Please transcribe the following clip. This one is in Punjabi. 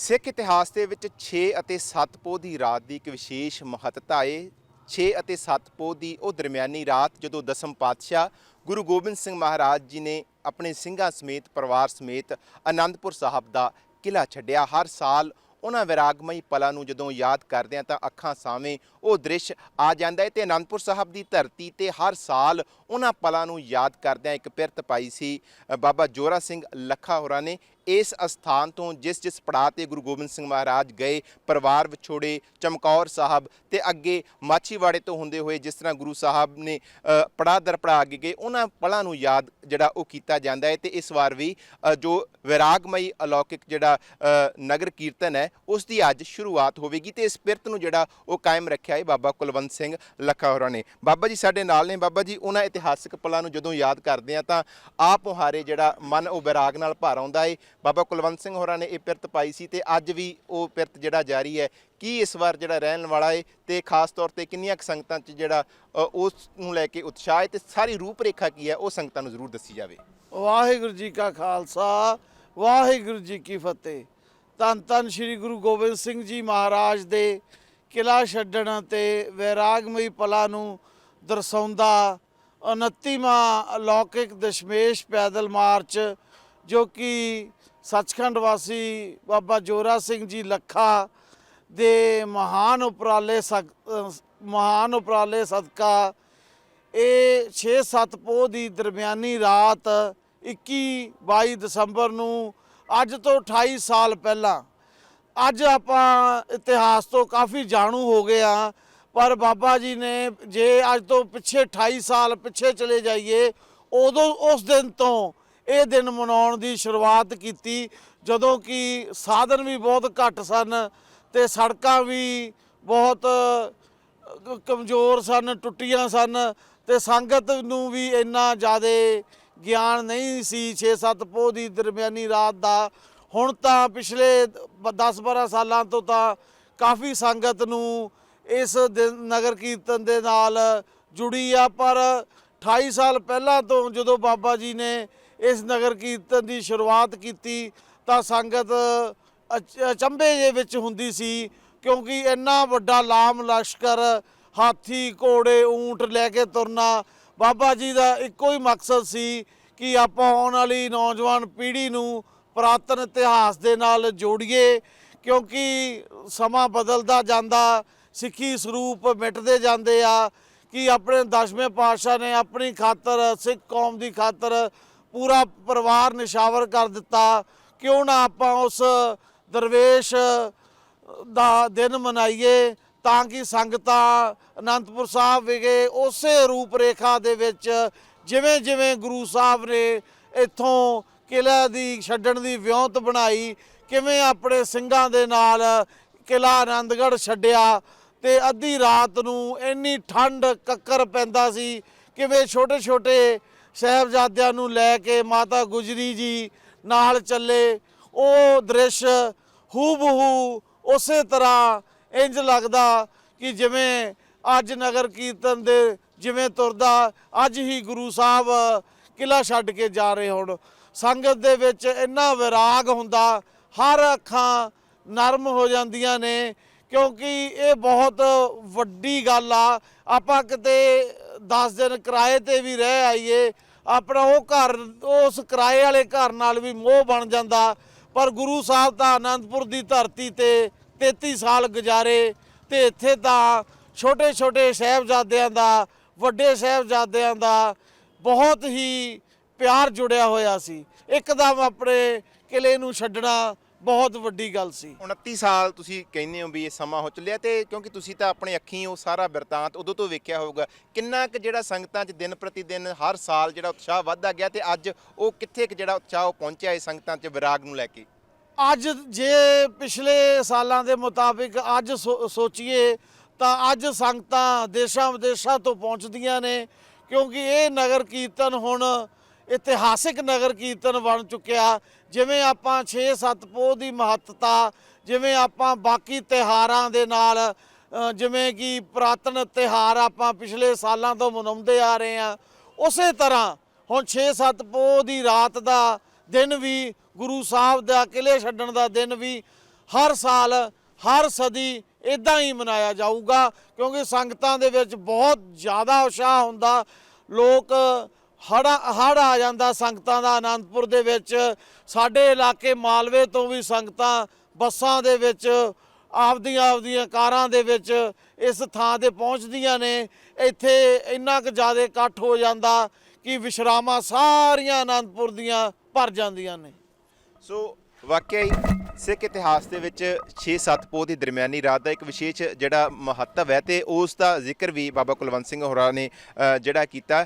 ਸਿੱਖ ਇਤਿਹਾਸ ਦੇ ਵਿੱਚ 6 ਅਤੇ 7 ਪੋਹ ਦੀ ਰਾਤ ਦੀ ਇੱਕ ਵਿਸ਼ੇਸ਼ ਮਹੱਤਤਾ ਹੈ 6 ਅਤੇ 7 ਪੋਹ ਦੀ ਉਹ ਦਰਮਿਆਨੀ ਰਾਤ ਜਦੋਂ ਦਸਮ ਪਾਤਸ਼ਾਹ ਗੁਰੂ ਗੋਬਿੰਦ ਸਿੰਘ ਮਹਾਰਾਜ ਜੀ ਨੇ ਆਪਣੇ ਸਿੰਘਾਂ ਸਮੇਤ, ਪਰਿਵਾਰ ਸਮੇਤ ਆਨੰਦਪੁਰ ਸਾਹਿਬ ਦਾ ਕਿਲਾ ਛੱਡਿਆ। ਹਰ ਸਾਲ ਉਹਨਾਂ ਵਿਰਾਗਮਈ ਪਲਾਂ ਨੂੰ ਜਦੋਂ ਯਾਦ ਕਰਦੇ ਆ ਤਾਂ ਅੱਖਾਂ ਸਾਵੇਂ ਉਹ ਦ੍ਰਿਸ਼ ਆ ਜਾਂਦਾ ਹੈ ਤੇ ਅਨੰਦਪੁਰ ਸਾਹਿਬ ਦੀ ਧਰਤੀ ਤੇ ਹਰ ਸਾਲ ਉਹਨਾਂ ਪਲਾਂ ਨੂੰ ਯਾਦ ਕਰਦਿਆਂ ਇੱਕ ਪਿਰਤ ਪਾਈ ਸੀ ਬਾਬਾ ਜੋਰਾ ਸਿੰਘ ਲੱਖਾ ਹੋਰਾਂ ਨੇ। ਇਸ ਅਸਥਾਨ ਤੋਂ ਜਿਸ ਜਿਸ ਪੜਾਅ ਤੇ ਗੁਰੂ ਗੋਬਿੰਦ ਸਿੰਘ ਮਹਾਰਾਜ ਗਏ, ਪਰਿਵਾਰ ਵਿਛੋੜੇ, ਚਮਕੌਰ ਸਾਹਿਬ ਤੇ ਅੱਗੇ ਮਾਛੀਵਾੜੇ ਤੋਂ ਹੁੰਦੇ ਹੋਏ ਜਿਸ ਤਰ੍ਹਾਂ ਗੁਰੂ ਸਾਹਿਬ ਨੇ ਪੜਾਅ ਦਰ ਪੜਾਅ ਅੱਗੇ ਗਏ, ਉਹਨਾਂ ਪਲਾਂ ਨੂੰ ਯਾਦ ਜਿਹੜਾ ਉਹ ਕੀਤਾ ਜਾਂਦਾ ਹੈ ਤੇ ਇਸ ਵਾਰ ਵੀ ਜੋ ਵਿਰਾਗਮਈ ਅਲੌਕਿਕ ਜਿਹੜਾ ਨਗਰ ਕੀਰਤਨ ਹੈ, ਉਸ ਦੀ ਅੱਜ ਸ਼ੁਰੂਆਤ ਹੋਵੇਗੀ ਤੇ ਇਸ ਪਿਰਤ ਨੂੰ ਜਿਹੜਾ ਉਹ ਕਾਇਮ ਰੱਖਿਆ ਹੈ ਬਾਬਾ ਕੁਲਵੰਤ ਸਿੰਘ ਲੱਖਾ ਹੋਰਾਂ ਨੇ। ਬਾਬਾ ਜੀ ਸਾਡੇ ਨਾਲ ਨੇ, ਬਾਬਾ ਜੀ ਉਹਨਾਂ ਇਤਿਹਾਸਕ ਪਲਾਂ ਨੂੰ ਜਦੋਂ ਯਾਦ ਕਰਦੇ ਆ ਤਾਂ ਆਪ ਮੁਹਾਰੇ ਜਿਹੜਾ ਮਨ ਉਹ ਵਿਰਾਗ ਨਾਲ ਭਰ ਆਉਂਦਾ ਹੈ ਬਾਬਾ ਕੁਲਵੰਤ ਸਿੰਘ ਹੋਰਾਂ ਨੇ ਇਹ ਪਿਰਤ ਪਾਈ ਸੀ ਤੇ ਅੱਜ ਵੀ ਉਹ ਪਿਰਤ ਜਿਹੜਾ ਜਾਰੀ ਹੈ, ਕੀ ਇਸ ਵਾਰ ਜਿਹੜਾ ਰਹਿਣ ਵਾਲਾ ਹੈ ਤੇ ਖਾਸ ਤੌਰ ਤੇ ਕਿੰਨੀਆਂ ਕੁ ਸੰਗਤਾਂ 'ਚ ਜਿਹੜਾ ਉਸ ਨੂੰ ਲੈ ਕੇ ਉਤਸ਼ਾਹ ਹੈ ਤੇ ਸਾਰੀ ਰੂਪਰੇਖਾ ਕੀ ਹੈ, ਉਹ ਸੰਗਤਾਂ ਨੂੰ ਜ਼ਰੂਰ ਦੱਸੀ ਜਾਵੇ। ਵਾਹਿਗੁਰੂ ਜੀ ਕਾ ਖਾਲਸਾ, ਵਾਹਿਗੁਰੂ ਜੀ ਕੀ ਫਤਿਹ। ਧੰਨ ਧੰਨ ਸ੍ਰੀ ਗੁਰੂ ਗੋਬਿੰਦ ਸਿੰਘ ਜੀ ਮਹਾਰਾਜ ਦੇ ਕਿਲਾ ਛੱਡਣ ਤੇ ਵੈਰਾਗਮਈ ਪਲਾਂ ਨੂੰ ਦਰਸਾਉਂਦਾ 29ਵਾਂ ਅਲੌਕਿਕ ਦਸ਼ਮੇਸ਼ ਪੈਦਲ ਮਾਰਚ ਜੋ ਕਿ ਸੱਚਖੰਡ ਵਾਸੀ ਬਾਬਾ ਜੋਰਾ ਸਿੰਘ ਜੀ ਲੱਖਾ ਦੇ ਮਹਾਨ ਉਪਰਾਲੇ ਸਕ- ਮਹਾਨ ਉਪਰਾਲੇ ਸਦਕਾ ਇਹ 6-7 ਪੋਹ ਦੀ ਦਰਮਿਆਨੀ ਰਾਤ 21 22 ਦਸੰਬਰ ਨੂੰ ਅੱਜ ਤੋਂ 28 ਸਾਲ ਪਹਿਲਾਂ, ਅੱਜ ਆਪਾਂ ਇਤਿਹਾਸ ਤੋਂ ਕਾਫੀ ਜਾਣੂ ਹੋ ਗਏ ਆ ਪਰ ਬਾਬਾ ਜੀ ਨੇ ਜੇ ਅੱਜ ਤੋਂ ਪਿੱਛੇ 28 ਸਾਲ ਪਿੱਛੇ ਚਲੇ ਜਾਈਏ, ਉਦੋਂ ਉਸ ਦਿਨ ਤੋਂ ਇਹ ਦਿਨ ਮਨਾਉਣ ਦੀ ਸ਼ੁਰੂਆਤ ਕੀਤੀ, ਜਦੋਂ ਕਿ ਸਾਧਨ ਵੀ ਬਹੁਤ ਘੱਟ ਸਨ ਤੇ ਸੜਕਾਂ ਵੀ ਬਹੁਤ ਕਮਜ਼ੋਰ ਸਨ, ਟੁੱਟੀਆਂ ਸਨ ਤੇ ਸੰਗਤ ਨੂੰ ਵੀ ਇੰਨਾ ਜ਼ਿਆਦਾ ਗਿਆਨ ਨਹੀਂ ਸੀ 6-7 ਪੋਹ ਦੀ ਦਰਮਿਆਨੀ ਰਾਤ ਦਾ। ਹੁਣ ਤਾਂ ਪਿਛਲੇ 10-12 ਸਾਲਾਂ ਤੋਂ ਤਾਂ ਕਾਫੀ ਸੰਗਤ ਨੂੰ ਇਸ ਦਿਨ ਨਗਰ ਕੀਰਤਨ ਦੇ ਨਾਲ ਜੁੜੀ ਆ, ਪਰ 28 ਸਾਲ ਪਹਿਲਾਂ ਤੋਂ ਜਦੋਂ ਬਾਬਾ ਜੀ ਨੇ ਇਸ ਨਗਰ ਕੀਰਤਨ ਦੀ ਸ਼ੁਰੂਆਤ ਕੀਤੀ ਤਾਂ ਸੰਗਤ ਅਚ- ਅਚੰਭੇ ਦੇ ਵਿੱਚ ਹੁੰਦੀ ਸੀ, ਕਿਉਂਕਿ ਇੰਨਾ ਵੱਡਾ ਲਾਮ ਲਸ਼ਕਰ, ਹਾਥੀ, ਘੋੜੇ, ਊਂਟ ਲੈ ਕੇ ਤੁਰਨਾ ਬਾਬਾ ਜੀ ਦਾ ਇੱਕੋ ਹੀ ਮਕਸਦ ਸੀ ਕਿ ਆਪਾਂ ਆਉਣ ਵਾਲੀ ਨੌਜਵਾਨ ਪੀੜ੍ਹੀ ਨੂੰ ਪੁਰਾਤਨ ਇਤਿਹਾਸ ਦੇ ਨਾਲ ਜੋੜੀਏ, ਕਿਉਂਕਿ ਸਮਾਂ ਬਦਲਦਾ ਜਾਂਦਾ, ਸਿੱਖੀ ਸਰੂਪ ਮਿਟਦੇ ਜਾਂਦੇ ਆ, ਕਿ ਆਪਣੇ ਦਸਵੇਂ ਪਾਤਸ਼ਾਹ ਨੇ ਆਪਣੀ ਖਾਤਰ, ਸਿੱਖ ਕੌਮ ਦੀ ਖਾਤਰ ਪੂਰਾ ਪਰਿਵਾਰ ਨਿਸ਼ਾਵਰ ਕਰ ਦਿੱਤਾ। ਕਿਉਂ ਨਾ ਆਪਾਂ ਉਸ ਦਰਵੇਸ਼ ਦਾ ਦਿਨ ਮਨਾਈਏ ਤਾਂ ਕਿ ਸੰਗਤਾਂ ਅਨੰਦਪੁਰ ਸਾਹਿਬ ਵਿਖੇ ਉਸੇ ਰੂਪ ਰੇਖਾ ਦੇ ਵਿੱਚ ਜਿਵੇਂ ਜਿਵੇਂ ਗੁਰੂ ਸਾਹਿਬ ਨੇ ਇੱਥੋਂ ਕਿਲ੍ਹਾ ਦੀ ਛੱਡਣ ਦੀ ਵਿਉਂਤ ਬਣਾਈ, ਕਿਵੇਂ ਆਪਣੇ ਸਿੰਘਾਂ ਦੇ ਨਾਲ ਕਿਲ੍ਹਾ ਆਨੰਦਗੜ੍ਹ ਛੱਡਿਆ ਤੇ ਅੱਧੀ ਰਾਤ ਨੂੰ ਇੰਨੀ ਠੰਡ ਕੱਕਰ ਪੈਂਦਾ ਸੀ ਕਿਵੇਂ ਛੋਟੇ ਛੋਟੇ ਸਾਹਿਬਜ਼ਾਦਿਆਂ ਨੂੰ ਲੈ ਕੇ ਮਾਤਾ ਗੁਜਰੀ ਜੀ ਨਾਲ ਚੱਲੇ, ਉਹ ਦ੍ਰਿਸ਼ ਹੂਬਹੂ ਉਸੇ ਤਰ੍ਹਾਂ ਇੰਜ ਲੱਗਦਾ ਕਿ ਜਿਵੇਂ ਅੱਜ ਨਗਰ ਕੀਰਤਨ ਦੇ ਜਿਵੇਂ ਤੁਰਦਾ, ਅੱਜ ਹੀ ਗੁਰੂ ਸਾਹਿਬ ਕਿਲਾ ਛੱਡ ਕੇ ਜਾ ਰਹੇ ਹੋਣ। ਸੰਗਤ ਦੇ ਵਿੱਚ ਇੰਨਾ ਵਿਰਾਗ ਹੁੰਦਾ, ਹਰ ਅੱਖਾਂ ਨਰਮ ਹੋ ਜਾਂਦੀਆਂ ਨੇ ਕਿਉਂਕਿ ਇਹ ਬਹੁਤ ਵੱਡੀ ਗੱਲ ਆ। ਆਪਾਂ ਕਿਤੇ 10 ਦਿਨ ਕਿਰਾਏ ਤੇ ਵੀ ਰਹਿ ਆਈਏ, ਆਪਣਾ ਉਹ ਘਰ, ਉਸ ਕਿਰਾਏ ਵਾਲੇ ਘਰ ਨਾਲ ਵੀ ਮੋਹ ਬਣ ਜਾਂਦਾ। ਪਰ ਗੁਰੂ ਸਾਹਿਬ ਤਾਂ ਆਨੰਦਪੁਰ ਦੀ ਧਰਤੀ ਤੇ 33 ਸਾਲ ਗੁਜ਼ਾਰੇ ਤੇ ਇੱਥੇ ਤਾਂ ਛੋਟੇ ਛੋਟੇ ਸਾਹਿਬਜ਼ਾਦਿਆਂ ਦਾ, ਵੱਡੇ ਸਾਹਿਬਜ਼ਾਦਿਆਂ ਦਾ ਬਹੁਤ ਹੀ ਪਿਆਰ ਜੁੜਿਆ ਹੋਇਆ ਸੀ। ਇੱਕਦਮ ਆਪਣੇ ਕਿਲੇ ਨੂੰ ਛੱਡਣਾ ਬਹੁਤ ਵੱਡੀ ਗੱਲ ਸੀ। 29 ਸਾਲ ਤੁਸੀਂ ਕਹਿੰਦੇ ਹੋ ਵੀ ਇਹ ਸਮਾਂ ਹੋ ਚੱਲਿਆ ਤੇ ਕਿਉਂਕਿ ਤੁਸੀਂ ਤਾਂ ਆਪਣੇ ਅੱਖੀਂ ਉਹ ਸਾਰਾ ਬਿਰਤਾਂਤ ਉਦੋਂ ਤੋਂ ਵੇਖਿਆ ਹੋਊਗਾ। ਕਿੰਨਾ ਕੁ ਜਿਹੜਾ ਸੰਗਤਾਂ 'ਚ ਦਿਨ ਪ੍ਰਤੀ ਦਿਨ ਹਰ ਸਾਲ ਜਿਹੜਾ ਉਤਸ਼ਾਹ ਵੱਧਦਾ ਗਿਆ ਤੇ ਅੱਜ ਉਹ ਕਿੱਥੇ ਕੁ ਜਿਹੜਾ ਉਤਸ਼ਾਹ ਉਹ ਪਹੁੰਚਿਆ ਹੈ ਸੰਗਤਾਂ 'ਚ ਵਿਰਾਗ ਨੂੰ ਲੈ ਕੇ? ਅੱਜ ਜੇ ਪਿਛਲੇ ਸਾਲਾਂ ਦੇ ਮੁਤਾਬਿਕ ਅੱਜ ਸੋਚੀਏ ਤਾਂ ਅੱਜ ਸੰਗਤਾਂ ਦੇਸ਼ਾਂ ਵਿਦੇਸ਼ਾਂ ਤੋਂ ਪਹੁੰਚਦੀਆਂ ਨੇ। ਕਿਉਂਕਿ ਇਹ ਨਗਰ ਕੀਰਤਨ ਹੁਣ ਇਤਿਹਾਸਿਕ ਨਗਰ ਕੀਰਤਨ ਬਣ ਚੁੱਕਿਆ। ਜਿਵੇਂ ਆਪਾਂ 6-7 ਪੋਹ ਦੀ ਮਹੱਤਤਾ, ਜਿਵੇਂ ਆਪਾਂ ਬਾਕੀ ਤਿਹਾਰਾਂ ਦੇ ਨਾਲ ਜਿਵੇਂ ਕਿ ਪੁਰਾਤਨ ਤਿਹਾਰ ਆਪਾਂ ਪਿਛਲੇ ਸਾਲਾਂ ਤੋਂ ਮਨਾਉਂਦੇ ਆ ਰਹੇ ਆ ਉਸੇ ਤਰ੍ਹਾਂ ਹੁਣ 6-7 ਪੋਹ ਦੀ ਰਾਤ ਦਾ ਦਿਨ ਵੀ, ਗੁਰੂ ਸਾਹਿਬ ਦਾ ਕਿਲੇ ਛੱਡਣ ਦਾ ਦਿਨ ਵੀ ਹਰ ਸਾਲ, ਹਰ ਸਦੀ ਇਦਾਂ ਹੀ ਮਨਾਇਆ ਜਾਊਗਾ, ਕਿਉਂਕਿ ਸੰਗਤਾਂ ਦੇ ਵਿੱਚ ਬਹੁਤ ਜ਼ਿਆਦਾ ਉਤਸ਼ਾਹ ਹੁੰਦਾ। ਲੋਕ ਹੜਾ ਹੜ ਆ ਜਾਂਦਾ ਸੰਗਤਾਂ ਦਾ ਆਨੰਦਪੁਰ ਦੇ ਵਿੱਚ। ਸਾਡੇ ਇਲਾਕੇ ਮਾਲਵੇ ਤੋਂ ਵੀ ਸੰਗਤਾਂ ਬੱਸਾਂ ਦੇ ਵਿੱਚ, ਆਪਦੀਆਂ ਆਪਦੀਆਂ ਕਾਰਾਂ ਦੇ ਵਿੱਚ ਇਸ ਥਾਂ ਤੇ ਪਹੁੰਚਦੀਆਂ ਨੇ। ਇੱਥੇ ਇੰਨਾ ਕੁ ਜ਼ਿਆਦਾ ਇਕੱਠ ਹੋ ਜਾਂਦਾ ਕਿ ਵਿਸ਼ਰਾਮਾਂ ਸਾਰੀਆਂ ਆਨੰਦਪੁਰ ਦੀਆਂ ਭਰ ਜਾਂਦੀਆਂ ਨੇ। ਸੋ ਵਾਕਿਆ ਹੀ ਸਿੱਖ ਇਤਿਹਾਸ ਦੇ ਵਿੱਚ 6-7 ਪੋਹ ਦੀ ਦਰਮਿਆਨੀ ਰਾਤ ਦਾ ਇੱਕ ਵਿਸ਼ੇਸ਼ ਜਿਹੜਾ ਮਹੱਤਵ ਹੈ ਤੇ ਉਸ ਦਾ ਜ਼ਿਕਰ ਵੀ ਬਾਬਾ ਕੁਲਵੰਤ ਸਿੰਘ ਹੋਰਾਂ ਨੇ ਜਿਹੜਾ ਕੀਤਾ।